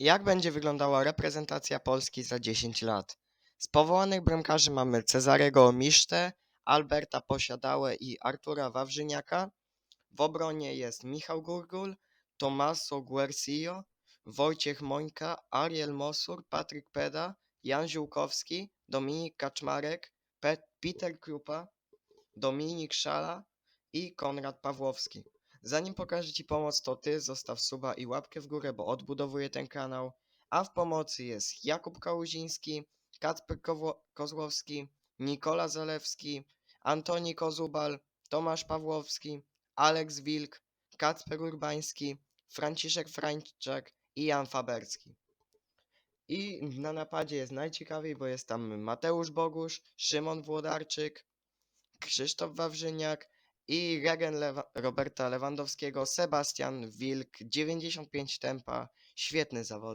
Jak będzie wyglądała reprezentacja Polski za 10 lat? Z powołanych bramkarzy mamy Cezarego Misztę, Alberta Posiadałę i Artura Wawrzyniaka. W obronie jest Michał Gurgul, Tomaso Guercio, Wojciech Mońka, Ariel Mosur, Patryk Peda, Jan Ziółkowski, Dominik Kaczmarek, Pe- Peter Krupa, Dominik Szala i Konrad Pawłowski. Zanim pokażę Ci pomoc, to Ty zostaw suba i łapkę w górę, bo odbudowuję ten kanał. A w pomocy jest Jakub Kałuziński, Kacper Kozłowski, Nikola Zalewski, Antoni Kozubal, Tomasz Pawłowski, Aleks Wilk, Kacper Urbański, Franciszek Frańczak i Jan Faberski. I na napadzie jest najciekawiej, bo jest tam Mateusz Bogusz, Szymon Włodarczyk, Krzysztof Wawrzyniak i regen Roberta Lewandowskiego, Sebastian Wilk, 95 tempa, świetny zawodnik.